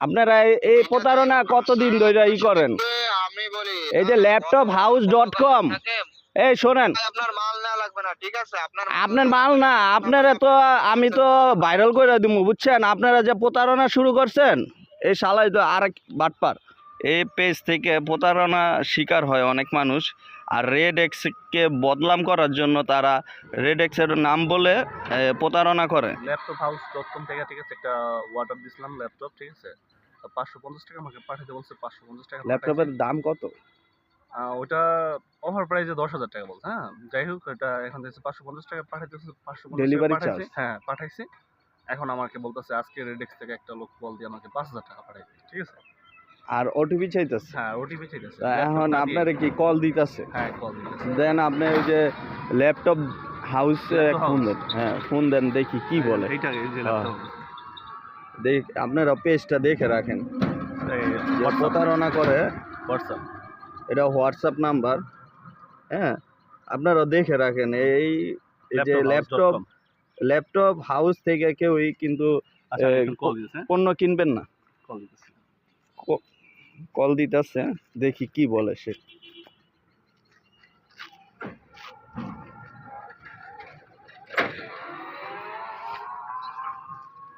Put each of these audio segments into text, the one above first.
আপনারা এই- প্রতারণা কতদিন ধরে ই করেন? এই যে ল্যাপটপ হাউস ডট কম এই শোনেন। আপনার মাল না ঠিক আছে? আপনার আপনার মাল না আপনারা তো আমি তো ভাইরাল করে দিব বুঝছেন? আপনারা যে প্রতারণা শুরু করছেন এই শালাই তো আরেক বাটপার। এই পেজ থেকে প্রতারণা শিকার হয় অনেক মানুষ। আর রেড এক্সকে বদনাম করার জন্য তারা রেড এক্সের নাম বলে প্রতারণা করে। ল্যাপটপ হাউস ডট কম থেকে ঠিক আছে? একটা ওয়াটার দিছিলাম ল্যাপটপ ঠিক আছে? পাঁচশো পঞ্চাশ টাকা আমাকে পাঠাতে বলছে পাঁচশো পঞ্চাশ টাকা ল্যাপটপের দাম কত? আহ, ওটা ওভার প্রাইসে দশ হাজার টাকা বলছে হ্যাঁ? যাই হোক এটা এখন দেখছি পাঁচশো পঞ্চাশ টাকা পাঠাইতে পাঁচশো পাঠাইছি? হ্যাঁ পাঠাইছি। এখন আমাকে বলতেছে আজকে রেডেক্স থেকে একটা লোক কল দিয়ে আমাকে পাঁচ হাজার টাকা পাঠাইছে ঠিক আছে? আর ওটিপি চাইতেছে। হ্যাঁ ওটিপি চাইতেছে। এখন আপনারা কি কল দিতেছে? হ্যাঁ কল দিতেছে। দেন আপনি ওই যে ল্যাপটপ হাউস ফোন দেন। হ্যাঁ ফোন দেন দেখি কি বলে। এইটা এই যে হ্যাঁ। ল্যাপটপ দেখ আপনারা পেজটা দেখে রাখেন। প্রতারণা করে হোয়াটসঅ্যাপ এটা হোয়াটসঅ্যাপ নাম্বার হ্যাঁ আপনারা দেখে রাখেন। এই এই যে ল্যাপটপ ল্যাপটপ হাউস থেকে কেউই কিন্তু আচ্ছা পণ্য কিনবেন না। কল দিতেছে, দেখি কি বলে সে।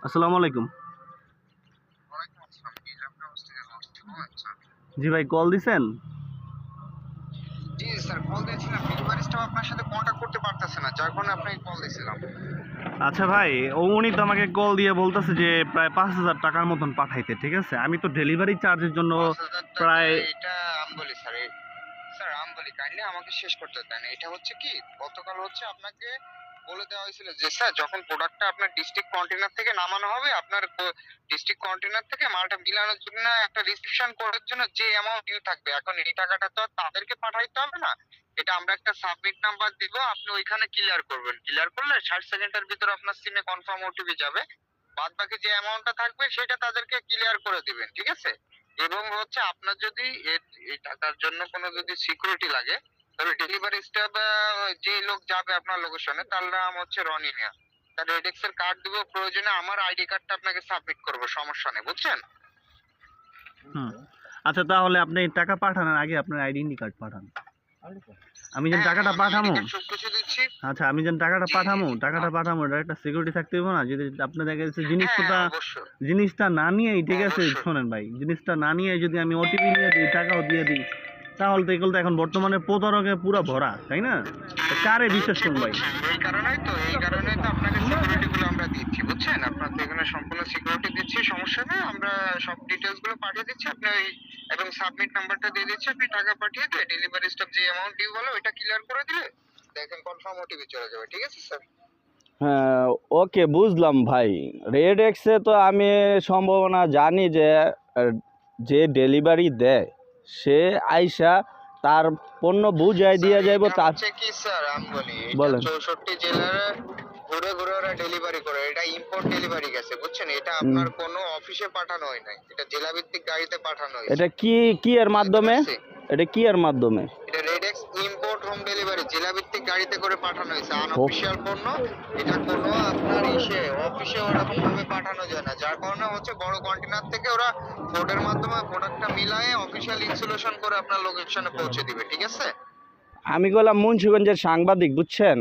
আসসালামু আলাইকুম। জি ভাই, কল দিছেন? জি, স্যার, কল দিয়েছিলাম। আপনার সাথে কন্ট্যাক্ট করতে পারতেছে না যার কারণে আপনাকে কল দিয়েছিলাম আচ্ছা ভাই ও উনি তো আমাকে কল দিয়ে বলতেছে যে প্রায় পাঁচ হাজার টাকার মতন পাঠাইতে ঠিক আছে? আমি তো ডেলিভারি চার্জের জন্য প্রায়- এটা আমি বলি স্যার স্যার আমি বলি কাইন্ডলি আমাকে শেষ করতে দেন। এটা হচ্ছে কি গতকাল হচ্ছে আপনাকে বলে দেওয়া হয়েছিল যে স্যার যখন প্রোডাক্টটা আপনার ডিস্ট্রিক্ট কন্টেনার থেকে নামানো হবে আপনার ডিস্ট্রিক্ট কন্টেনার থেকে মালটা বিলানোর জন্য একটা রিসিপশন করার জন্য যে অ্যামাউন্ট ডিউ থাকবে। এখন এই টাকাটা তো তাদেরকে পাঠাইতে হবে না। এটা আমরা একটা সাবমিট নাম্বার দিব, আপনি ওইখানে ক্লিয়ার করবেন। ক্লিয়ার করলে ষাট সেকেন্ডের ভিতর আপনার সিমে কনফার্ম ওটিপি যাবে। বাদ বাকি যে অ্যামাউন্টটা থাকবে, সেটা তাদেরকে ক্লিয়ার করে দিবেন, ঠিক আছে? এবং হচ্ছে আপনার যদি এই টাকার জন্য কোনো যদি সিকিউরিটি লাগে তবে ডেলিভারি স্টাফ যে লোক যাবে আপনার লোকেশনে তার নাম হচ্ছে রনি মিয়া। তার রেডেক্স এর কার্ড দিব, প্রয়োজনে আমার আইডি কার্ডটা আপনাকে সাবমিট করব, সমস্যা নেই, বুঝছেন? আচ্ছা তাহলে আপনি টাকা পাঠানোর আগে আপনার আইডেন্টি কার্ড পাঠান। আমি যেন হ্যাঁ, টাকাটা পাঠামো। আচ্ছা আমি যেন টাকাটা পাঠামো টাকাটা পাঠামো এটা একটা সিকিউরিটি থাকতে হবে না? যদি আপনি দেখা যাচ্ছে জিনিসটা হ্যাঁ জিনিসটা না নিয়েই ঠিক আছে শোনেন ভাই জিনিসটা না নিয়ে যদি আমি ওটিপি নিয়ে দিই টাকাও দিয়ে দিই তাহলে তো এগুলো তো এখন বর্তমানে প্রতারকে পুরো ভরা তাই না? কারে বিশ্বাস করুন ভাই এই কারণেই তো এই কারণেই তো আপনাকে সিকিউরিটি গুলো আমরা দিচ্ছি বুঝছেন? আপনার তো এখানে সম্পূর্ণ সিকিউরিটি দিচ্ছি সমস্যা নেই আমরা সব ডিটেলসগুলো পাঠিয়ে দিচ্ছি আপনি ওই এবং সাবমিট নাম্বারটা দিয়ে দিচ্ছি আপনি টাকা পাঠিয়ে দিয়ে ডেলিভারি স্টাফ যে অ্যামাউন্ট ডিউ বলে ওইটা ক্লিয়ার করে দিলে দেখেন কনফার্ম ওটিপি চলে যাবে ঠিক আছে স্যার হ্যাঁ ওকে বুঝলাম ভাই। রেড এক্সে তো আমি সম্ভাবনা জানি যে যে ডেলিভারি দেয় সে আইসা তার পণ্য বুঝাই দিয়ে যাইব তা তার কি স্যার আমি বলি বলেন। চৌষট্টি জেলার ঘুরে ঘুরে ওরা ডেলিভারি করে এটা ইম্পোর্ট ডেলিভারি গেছে বুঝছেন এটা আপনার কোনো অফিসে পাঠানো হয় নাই এটা জেলা ভিত্তিক গাড়িতে পাঠানো হয়েছে এটা কি কি এর মাধ্যমে? এটা কি আর মাধ্যমে? এটা রেডেক্স ইম্পোর্ট হোম ডেলিভারি জেলা ভিত্তিক গাড়িতে করে পাঠানো হয়েছে। আনঅফিসিয়াল পণ্য এটা কোনো আপনার ইসে অফিসে ওরকম ভাবে পাঠানো যায় না। যার কারণে হচ্ছে বড় কন্টেনার থেকে ওরা পোর্টের মাধ্যমে প্রোডাক্টটা মিলায়ে অফিসিয়াল ইনসুলেশন করে আপনার লোকেশনে পৌঁছে দিবে ঠিক আছে? আমি গেলাম মুন্সিগঞ্জের সাংবাদিক বুঝছেন?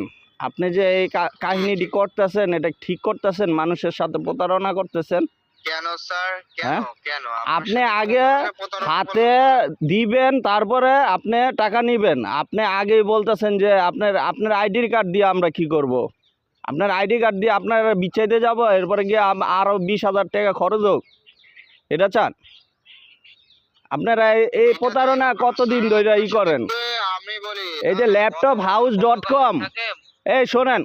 আপনি যে এই কাহিনীটি করতেছেন এটা ঠিক করতেছেন মানুষের সাথে প্রতারণা করতেছেন? হ্যাঁ? আপনি আগে হাতে দিবেন তারপরে আপনি টাকা নিবেন। আপনি আগেই বলতেছেন যে আপনার আপনার আইডি কার্ড দিয়ে আমরা কি করব। আপনার আইডি কার্ড দিয়ে আপনার বিচ্ছাইতে যাব এরপরে গিয়ে আম- আরও বিশ হাজার টাকা খরচ হোক। এটা চান? আপনারা এই- এই প্রতারণা কতদিন ধরে ই করেন? এই যে ল্যাপটপ হাউস ডট কম এই শোনেন।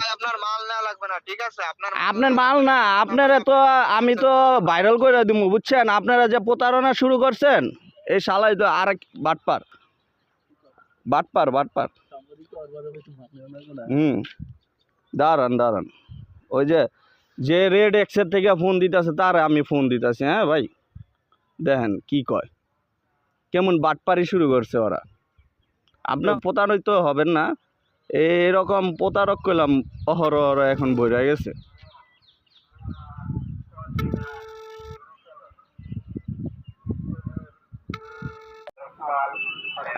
আপনার মাল না, আপনার তো, আমি তো ভাইরাল করে দিব বুঝছেন? আপনারা যে প্রতারণা শুরু করছেন, এই শালাই তো আরেক বাটপার। বাটপার বাটপার। হুম। দাঁড়ান দাঁড়ান। ওই যে যে রেড এক্সের থেকে ফোন দিতেছে, তার আমি ফোন দিতেছি হ্যাঁ ভাই? দেখেন কি কয়। কেমন বাটপারি শুরু করছে ওরা। আপনার প্রতারিত হবেন না। এরকম প্রতারক করলাম অহরহ এখন বইরা গেছে।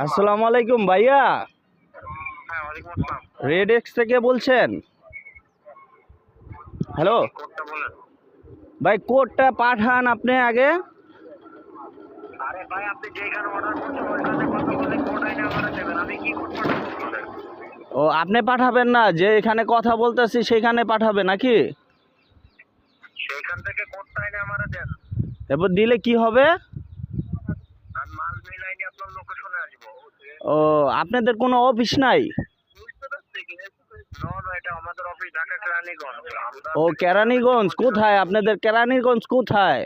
আসসালামু আলাইকুম ভাইয়া। হ্যাঁ, রেড এক্স থেকে বলছেন? হ্যালো ভাই কোডটা পাঠান আপনি আগে। আরে ভাই আপনি যেখানে অর্ডার করছেন ওইখানে কথা বলে কোড দেবেন। আমি কি কোড পাঠাবো? ও আপনি পাঠাবেন না? যে এখানে কথা বলতেছি সেখানে পাঠাবে নাকি? সেইখান থেকে কোডটা আইনে আমার দেন? এরপর দিলে কি হবে? আর মাল মেল আপনার লোকেশনে আসব। ও আপনাদের কোনো অফিস নাই? ও কেরানীগঞ্জ কোথায়? আপনাদের কেরানীগঞ্জ কোথায়?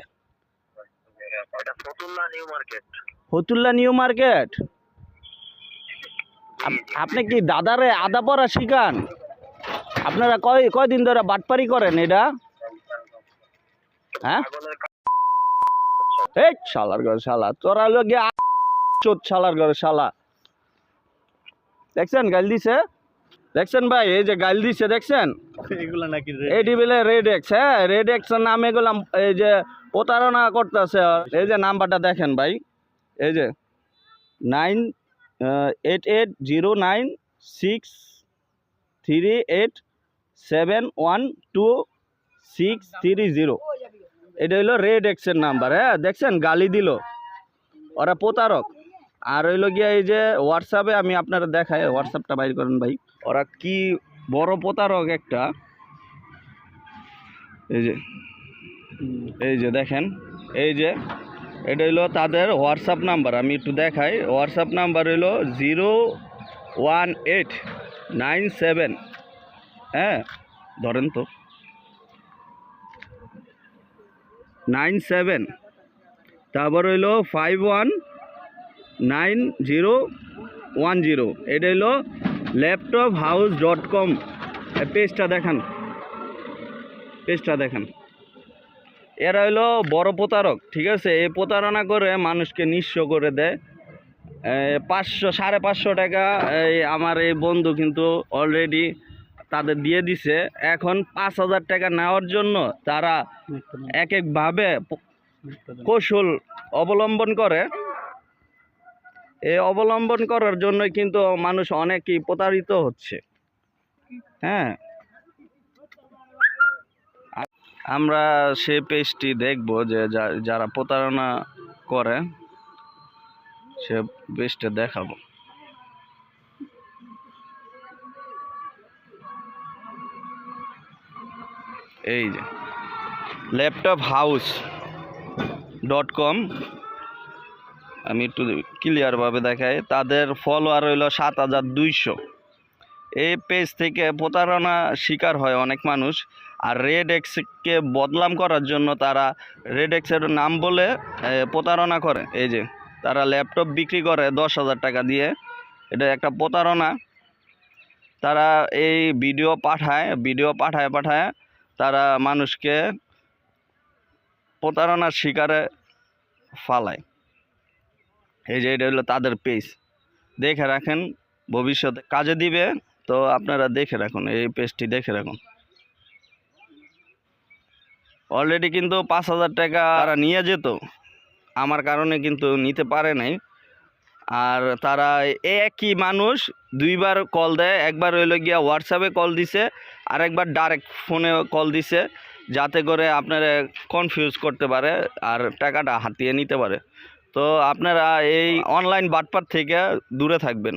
Fatullah new market. Fatullah new market? আপনি কি দাদারে আদা পড়া শিখান? আপনারা কয় কয়দিন ধরে বাটপারি করেন এটা? হ্যাঁ? এই শালার ঘরে শালা তোরা লোক চোদ শালার ঘরে শালা। দেখছেন গাল দিছে? দেখছেন ভাই এই যে গাল দিছে দেখছেন? এটি বলে রেড এক্স হ্যাঁ রেড এক্স নামে এই যে প্রতারণা করতেছে। এই যে নাম্বারটা দেখেন ভাই এই যে nine eight eight zero nine six three eight seven one two six three zero এটা হইল রেড এক্সের নাম্বার হ্যাঁ দেখছেন? গালি দিল। ওরা প্রতারক। আর হইল গিয়া এই যে হোয়াটসঅ্যাপে আমি আপনারা দেখাই হোয়াটসঅ্যাপটা বাইর করেন ভাই। ওরা কি বড় প্রতারক একটা? এই যে এই যে দেখেন, এই যে এটা হইল তাদের হোয়াটসঅ্যাপ নাম্বার আমি একটু দেখাই। হোয়াটসঅ্যাপ নাম্বার হইল zero one eight nine seven. হ্যাঁ ধরেন তো। Nine seven. তারপর হইল five one nine zero one zero. এটা হইল ল্যাপটপ হাউস ডট কম। পেজটা দেখান। পেজটা দেখেন। এরা হইল বড় প্রতারক, ঠিক আছে? এই প্রতারণা করে মানুষকে নিঃস্ব করে দেয়। পাঁচশো, সাড়ে পাঁচশো টাকা এই আমার এই বন্ধু কিন্তু অলরেডি তাদের দিয়ে দিছে। এখন পাঁচ হাজার টাকা নেওয়ার জন্য তারা এক একভাবে কৌশল অবলম্বন করে। এই অবলম্বন করার জন্য কিন্তু মানুষ অনেকই প্রতারিত হচ্ছে। হ্যাঁ? আমরা সে পেজটি দেখব যে যারা প্রতারণা করে, সে পেজটা দেখাবো। এই যে ল্যাপটপ হাউস ডট কম আমি একটু ক্লিয়ারভাবে দেখাই। তাদের ফলোয়ার হইল সাত হাজার দুইশো। এই পেজ থেকে প্রতারণা শিকার হয় অনেক মানুষ। আর রেড এক্সকে বদনাম করার জন্য তারা রেড এক্সের নাম বলে প্রতারণা করে। এই যে, তারা ল্যাপটপ বিক্রি করে দশ হাজার টাকা দিয়ে। এটা একটা প্রতারণা। তারা এই ভিডিও পাঠায় ভিডিও পাঠায় পাঠায় তারা মানুষকে প্রতারণার শিকারে ফালায়। এই যে, এটা হলো তাদের পেজ। দেখে রাখেন, ভবিষ্যতে কাজে দিবে, তো আপনারা দেখে রাখুন, এই পেজটি দেখে রাখুন। অলরেডি কিন্তু পাঁচ হাজার টাকা তারা নিয়ে যেত। আমার কারণে কিন্তু নিতে পারে নাই। আর তারা একই মানুষ দুইবার কল দেয়। একবার হইল গিয়া হোয়াটসঅ্যাপে কল দিছে, আর একবার ডাইরেক্ট ফোনে কল দিছে, যাতে করে আপনারা কনফিউজ করতে পারে আর টাকাটা হাতিয়ে নিতে পারে। তো আপনারা এই অনলাইন বাটপার থেকে দূরে থাকবেন।